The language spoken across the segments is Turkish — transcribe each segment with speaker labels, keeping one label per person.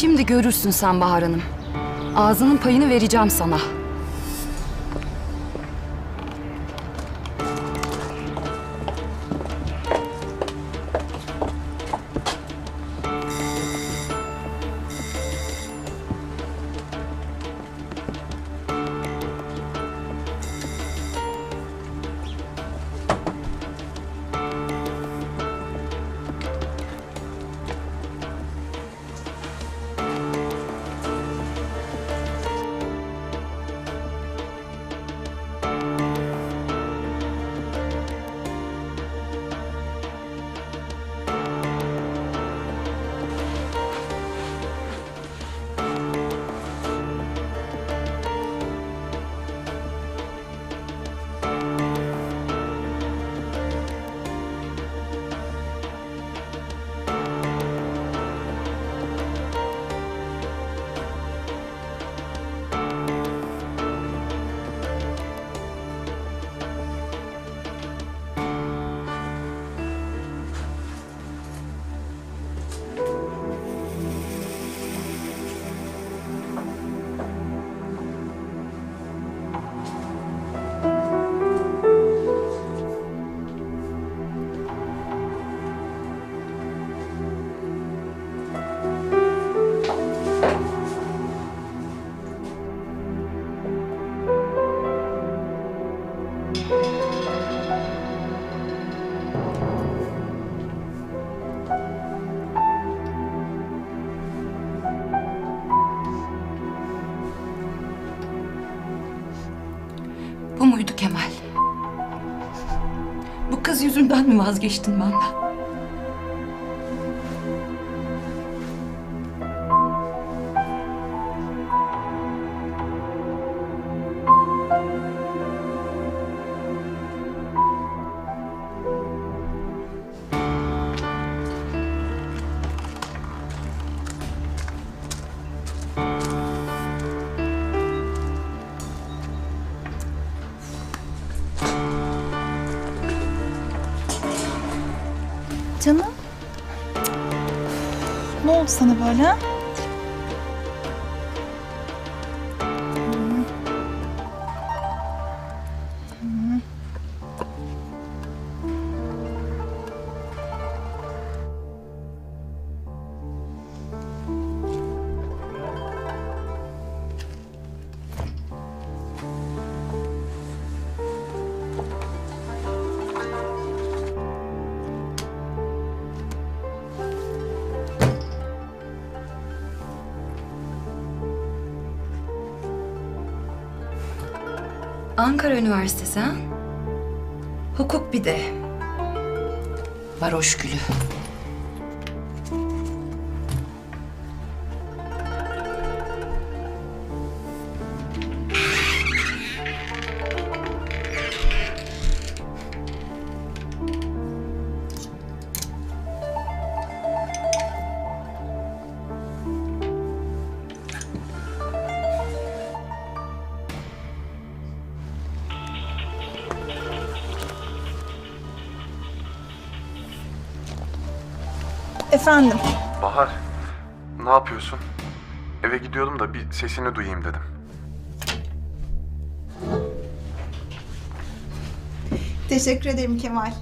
Speaker 1: Şimdi görürsün sen Bahar Hanım. Ağzının payını vereceğim sana.
Speaker 2: Mi vazgeçtin benden?
Speaker 3: Canım. Ne oldu sana böyle?
Speaker 2: Ankara Üniversitesi ha? Hukuk bir de. Varoş gülü.
Speaker 3: Efendim.
Speaker 4: Bahar, ne yapıyorsun? Eve gidiyordum da bir sesini duyayım dedim.
Speaker 3: Teşekkür ederim Kemal.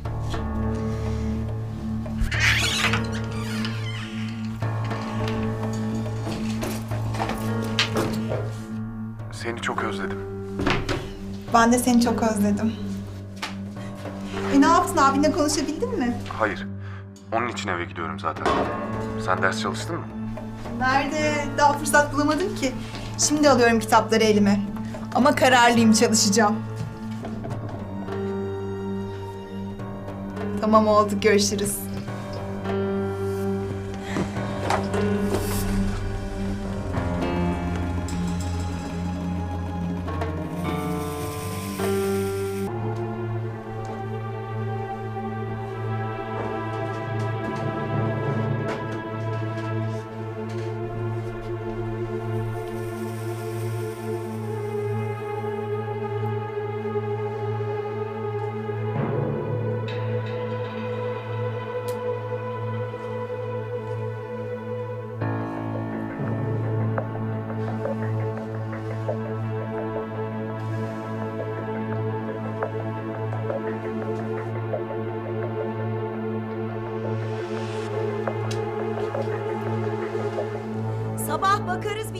Speaker 4: Seni çok özledim.
Speaker 3: Ben de seni çok özledim. E ne yaptın abinle konuşabildin mi?
Speaker 4: Hayır, onun için eve gidiyorum zaten. Sen ders çalıştın mı?
Speaker 3: Nerede? Daha fırsat bulamadım ki. Şimdi alıyorum kitapları elime. Ama kararlıyım çalışacağım. Tamam oldu görüşürüz.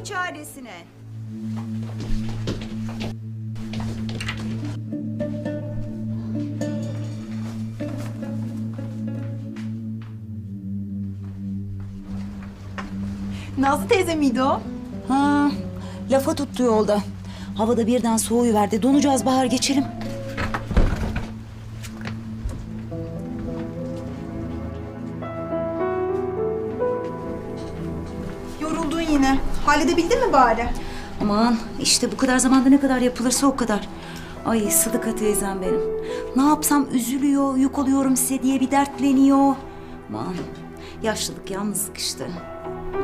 Speaker 5: Bir çaresine.
Speaker 3: Nazlı teyze miydi o?
Speaker 5: Ha, lafa tuttu yolda. Havada birden soğuyuverdi. Donacağız bahar geçelim.
Speaker 3: Yoruldun yine. Halledebildin mi bari?
Speaker 5: Aman işte bu kadar zamanda ne kadar yapılırsa o kadar. Ay Sıdıka teyzem benim. Ne yapsam üzülüyor, yük oluyorum size diye bir dertleniyor. Aman yaşlılık yalnızlık işte.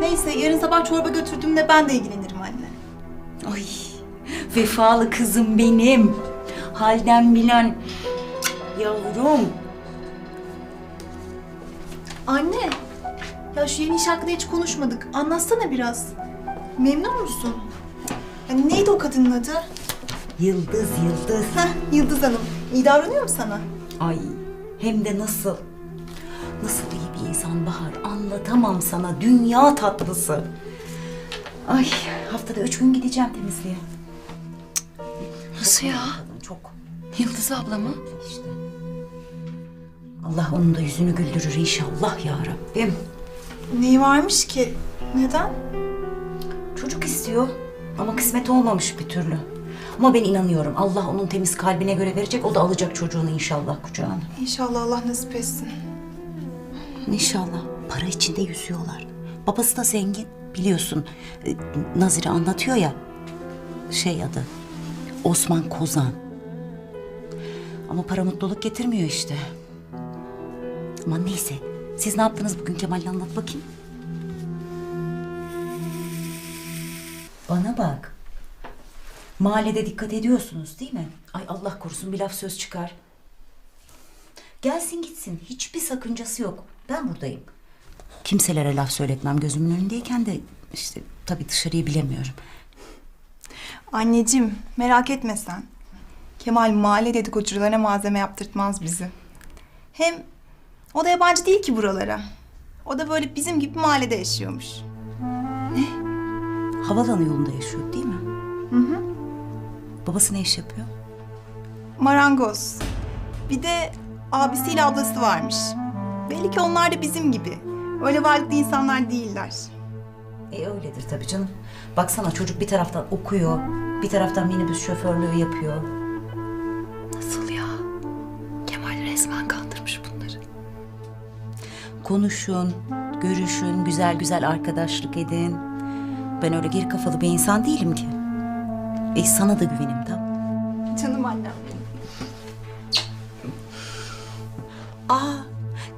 Speaker 3: Neyse yarın sabah çorba götürdüğümde ben de ilgilenirim anne.
Speaker 5: Ay vefalı kızım benim. Halden bilen yavrum.
Speaker 3: Anne, ya şu yeni iş hakkında hiç konuşmadık. Anlatsana biraz. Memnun musun? Ya neydi o kadının adı?
Speaker 5: Yıldız yıldız.
Speaker 3: Heh, Yıldız Hanım. İyi davranıyor mu sana?
Speaker 5: Ay hem de nasıl? Nasıl iyi bir insan Bahar anlatamam sana dünya tatlısı. Ay haftada üç gün gideceğim temizliğe.
Speaker 1: Nasıl ya?
Speaker 5: Çok
Speaker 1: Yıldız abla mı?
Speaker 5: işte. Allah onun da yüzünü güldürür inşallah ya Rabbim.
Speaker 3: Neyi varmış ki? Neden?
Speaker 5: Çocuk istiyor ama kısmet olmamış bir türlü. Ama ben inanıyorum Allah onun temiz kalbine göre verecek o da alacak çocuğunu inşallah kucağına.
Speaker 3: İnşallah Allah nasip etsin.
Speaker 5: İnşallah. Para içinde yüzüyorlar. Babası da zengin. Biliyorsun e, Nazire anlatıyor ya. Şey adı. Osman Kozan. Ama para mutluluk getirmiyor işte. Ama neyse. Siz ne yaptınız bugün Kemal'le anlat bakayım. Bana bak. Mahallede dikkat ediyorsunuz değil mi? Ay Allah korusun bir laf söz çıkar. Gelsin gitsin. Hiçbir sakıncası yok. Ben buradayım. Kimselere laf söyletmem gözümün önündeyken de işte tabii dışarıyı bilemiyorum.
Speaker 3: Anneciğim, merak etme sen. Kemal mahalle dedikoducularına malzeme yaptırtmaz bizi. Hem o da yabancı değil ki buralara. O da böyle bizim gibi mahallede yaşıyormuş.
Speaker 5: Havalanı yolunda yaşıyor değil mi? Hı hı. Babası ne iş yapıyor?
Speaker 3: Marangoz. Bir de abisiyle ablası varmış. Belli ki onlar da bizim gibi. Öyle varlıklı insanlar değiller.
Speaker 5: E öyledir tabii canım. Baksana çocuk bir taraftan okuyor, bir taraftan minibüs şoförlüğü yapıyor. Konuşun, görüşün, güzel güzel arkadaşlık edin. Ben öyle geri kafalı bir insan değilim ki. E sana da güvenim tam.
Speaker 3: Canım annem benim.
Speaker 5: Aa,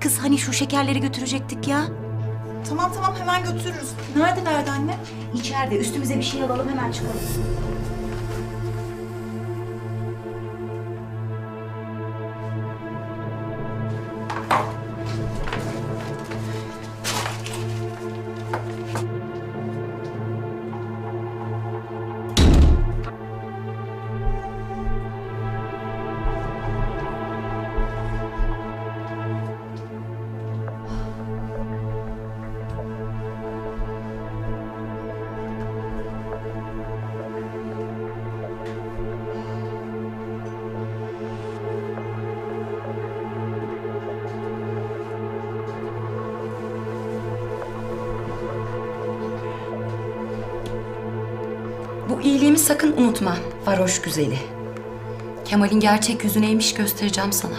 Speaker 5: kız hani şu şekerleri götürecektik ya.
Speaker 3: Tamam tamam hemen götürürüz. Nerede nerede anne?
Speaker 5: İçeride üstümüze bir şey alalım hemen çıkalım.
Speaker 1: Bu iyiliğimi sakın unutma varoş güzeli. Kemal'in gerçek yüzü neymiş göstereceğim sana.